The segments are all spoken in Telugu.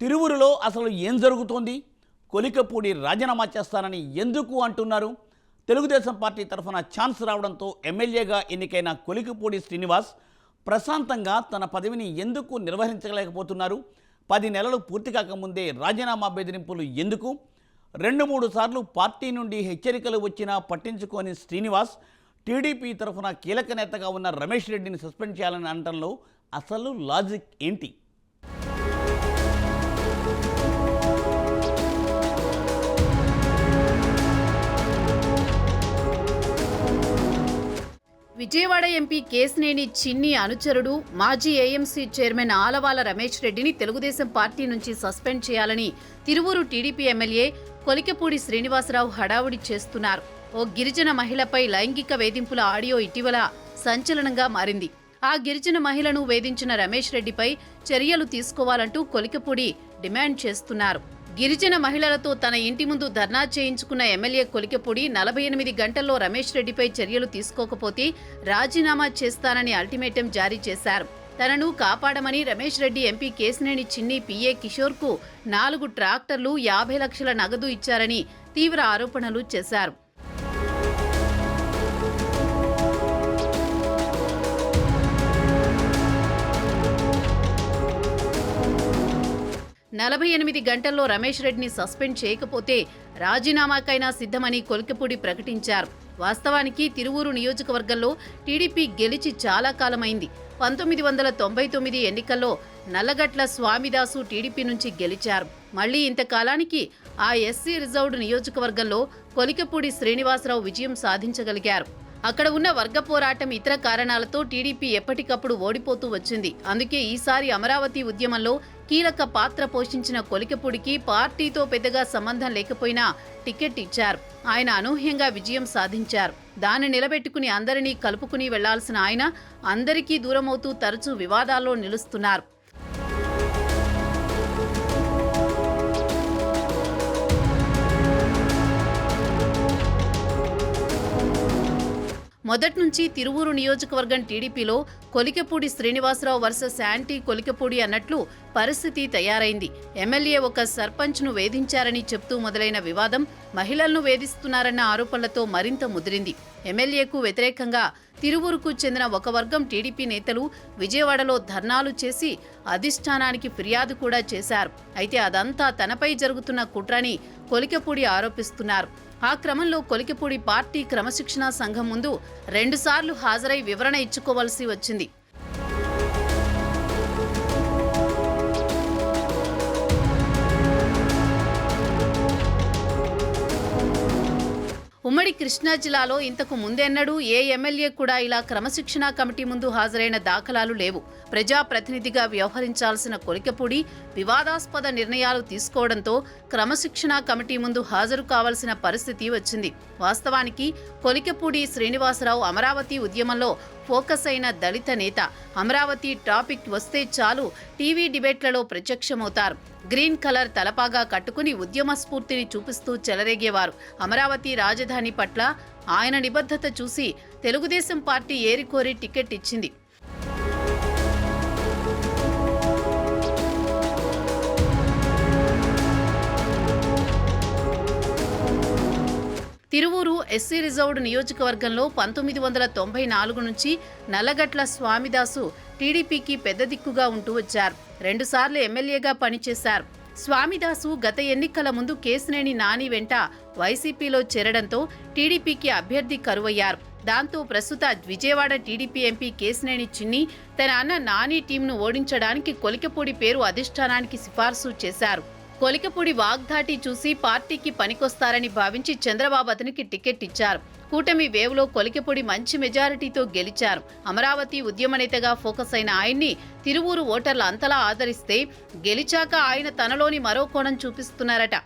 తిరువురులో అసలు ఏం జరుగుతోంది? కొలికపూడి రాజీనామా చేస్తానని ఎందుకు అంటున్నారు? తెలుగుదేశం పార్టీ తరఫున ఛాన్స్ రావడంతో ఎమ్మెల్యేగా ఎన్నికైన కొలికపూడి శ్రీనివాస్ ప్రశాంతంగా తన పదవిని ఎందుకు నిర్వహించలేకపోతున్నారు? పది నెలలు పూర్తి కాకముందే రాజీనామా బెదిరింపులు ఎందుకు? రెండు మూడు సార్లు పార్టీ నుండి హెచ్చరికలు వచ్చినా పట్టించుకోని శ్రీనివాస్ టీడీపీ తరఫున కీలక నేతగా ఉన్న రమేష్ రెడ్డిని సస్పెండ్ చేయాలని అనడంలో అసలు లాజిక్ ఏంటి? విజయవాడ ఎంపీ కేసినేని చిన్ని అనుచరుడు మాజీ ఏఎంసీ చైర్మన్ ఆలవాల రమేష్ రెడ్డిని తెలుగుదేశం పార్టీ నుంచి సస్పెండ్ చేయాలని తిరువూరు టీడీపీ ఎమ్మెల్యే కొలికపూడి శ్రీనివాసరావు హడావుడి చేస్తున్నారు. ఓ గిరిజన మహిళపై లైంగిక వేధింపుల ఆడియో ఇటీవల సంచలనంగా మారింది. ఆ గిరిజన మహిళను వేధించిన రమేష్ రెడ్డిపై చర్యలు తీసుకోవాలంటూ కొలికపూడి డిమాండ్ చేస్తున్నారు. గిరిజన మహిళలతో తన ఇంటి ముందు ధర్నా చేయించుకున్న ఎమ్మెల్యే కొలికెపూడి నలభై ఎనిమిది గంటల్లో రమేష్ రెడ్డిపై చర్యలు తీసుకోకపోతే రాజీనామా చేస్తానని అల్టిమేటం జారీ చేశారు. తనను కాపాడమని రమేష్ రెడ్డి ఎంపీ కేసినేని చిన్ని పిఏ కిషోర్కు నాలుగు ట్రాక్టర్లు యాభై లక్షల నగదు ఇచ్చారని తీవ్ర ఆరోపణలు చేశారు. నలభై ఎనిమిది గంటల్లో రమేష్ రెడ్డిని సస్పెండ్ చేయకపోతే రాజీనామాకైనా సిద్ధమని కొలికపూడి ప్రకటించారు. వాస్తవానికి తిరువూరు నియోజకవర్గంలో టీడీపీ గెలిచి చాలా కాలమైంది. పంతొమ్మిది వందల తొంభై తొమ్మిది ఎన్నికల్లో నల్లగట్ల స్వామిదాసు టీడీపీ నుంచి గెలిచారు. మళ్ళీ ఇంతకాలానికి ఆ ఎస్సీ రిజర్వ్డ్ నియోజకవర్గంలో కొలికపూడి శ్రీనివాసరావు విజయం సాధించగలిగారు. అక్కడ ఉన్న వర్గ పోరాటం ఇతర కారణాలతో టీడీపీ ఎప్పటికప్పుడు ఓడిపోతూ వచ్చింది. అందుకే ఈసారి అమరావతి ఉద్యమంలో కీలక పాత్ర పోషించిన కొలికపూడికి పార్టీతో పెద్దగా సంబంధం లేకపోయినా టికెట్ ఇచ్చారు. ఆయన అనూహ్యంగా విజయం సాధించారు. దాన్ని నిలబెట్టుకుని అందరినీ కలుపుకుని వెళ్ళాల్సిన ఆయన అందరికీ దూరమవుతూ తరచూ వివాదాల్లో నిలుస్తున్నారు. మొదట్నుంచి తిరువూరు నియోజకవర్గం టీడీపీలో కొలికపూడి శ్రీనివాసరావు వర్సెస్ యాంటీ కొలికపూడి అన్నట్లు పరిస్థితి తయారైంది. ఎమ్మెల్యే ఒక సర్పంచ్ను వేధించారని చెప్తూ మొదలైన వివాదం మహిళలను వేధిస్తున్నారన్న ఆరోపణలతో మరింత ముదిరింది. ఎమ్మెల్యేకు వ్యతిరేకంగా తిరువూరుకు చెందిన ఒక వర్గం టీడీపీ నేతలు విజయవాడలో ధర్నాలు చేసి అధిష్టానానికి ఫిర్యాదు కూడా చేశారు. అయితే అదంతా తనపై జరుగుతున్న కుట్రని కొలికపూడి ఆరోపిస్తున్నారు. ఆ క్రమంలో కొలికపూడి పార్టీ క్రమశిక్షణా సంఘం ముందు రెండుసార్లు హాజరై వివరణ ఇచ్చుకోవాల్సి వచ్చింది. ఉమ్మడి కృష్ణా జిల్లాలో ఇంతకు ముందెన్నడూ ఏ ఎమ్మెల్యే కూడా ఇలా క్రమశిక్షణా కమిటీ ముందు హాజరైన దాఖలాలు లేవు. ప్రజాప్రతినిధిగా వ్యవహరించాల్సిన కొలికపూడి వివాదాస్పద నిర్ణయాలు తీసుకోవడంతో క్రమశిక్షణా కమిటీ ముందు హాజరు కావాల్సిన పరిస్థితి వచ్చింది. వాస్తవానికి కొలికపూడి శ్రీనివాసరావు అమరావతి ఉద్యమంలో ఫోకస్ అయిన దళిత నేత. అమరావతి టాపిక్ వస్తే చాలు టీవీ డిబేట్లలో ప్రత్యక్షమవుతారు. గ్రీన్ కలర్ తలపాగా కట్టుకుని ఉద్యమ స్ఫూర్తిని చూపిస్తూ చెలరేగేవారు. అమరావతి రాజధాని పట్ల ఆయన నిబద్ధత చూసి తెలుగుదేశం పార్టీ ఏరికోరి టికెట్ ఇచ్చింది. తిరువూరు ఎస్సీ రిజర్వ్డ్ నియోజకవర్గంలో పంతొమ్మిది వందల తొంభై నాలుగు నుంచి నల్లగట్ల స్వామిదాసు టీడీపీకి పెద్ద దిక్కుగా ఉంటూ వచ్చారు. రెండుసార్లు ఎమ్మెల్యేగా పనిచేశారు. స్వామిదాసు గత ఎన్నికల ముందు కేసినేని నాని వెంట వైసీపీలో చేరడంతో టీడీపీకి అభ్యర్థి కరువయ్యారు. దాంతో ప్రస్తుత విజయవాడ టీడీపీ ఎంపీ కేసినేని చిన్ని తన అన్న నాని టీంను ఓడించడానికి కొలికపూడి పేరు అధిష్టానానికి సిఫార్సు చేశారు. కొలికపూడి వాగ్దాటి చూసి పార్టీకి పనికొస్తారని భావించి చంద్రబాబు అతనికి టికెట్ ఇచ్చారు. కూటమి వేవ్లో కొలికపూడి మంచి మెజారిటీతో గెలిచారు. అమరావతి ఉద్యమ నేతగా ఫోకస్ అయిన ఆయన్ని తిరువూరు ఓటర్లు అంతలా ఆదరిస్తే గెలిచాక ఆయన తనలోని మరో కోణం చూపిస్తున్నారట.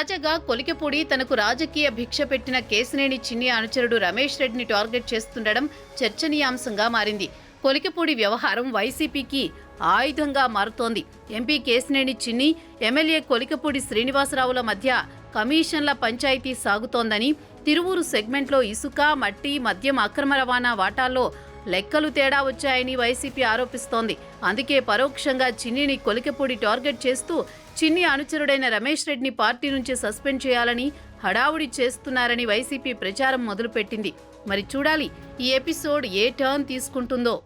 తాజాగా కొలికపూడి తనకు రాజకీయ భిక్ష పెట్టిన కేసినేని చిన్ని అనుచరుడు రమేష్ రెడ్డిని టార్గెట్ చేస్తుండడం చర్చనీయాంశంగా మారింది. కొలికపూడి వ్యవహారం వైసీపీకి ఆయుధంగా మారుతోంది. ఎంపీ కేసినేని చిన్ని ఎమ్మెల్యే కొలికపూడి శ్రీనివాసరావుల మధ్య కమిషన్ల పంచాయతీ సాగుతోందని తిరువూరు సెగ్మెంట్లో ఇసుక మట్టి మద్యం అక్రమ రవాణా వాటాల్లో లెక్కలు తేడా వచ్చాయని వైసీపీ ఆరోపిస్తోంది. అందుకే పరోక్షంగా చిన్నిని కొలికపూడి టార్గెట్ చేస్తూ చిన్ని అనుచరుడైన రమేష్ రెడ్డిని పార్టీ నుంచి సస్పెండ్ చేయాలని హడావుడి చేస్తున్నారని వైసీపీ ప్రచారం మొదలుపెట్టింది. మరి చూడాలి ఈ ఎపిసోడ్ ఏ టర్న్ తీసుకుంటుందో.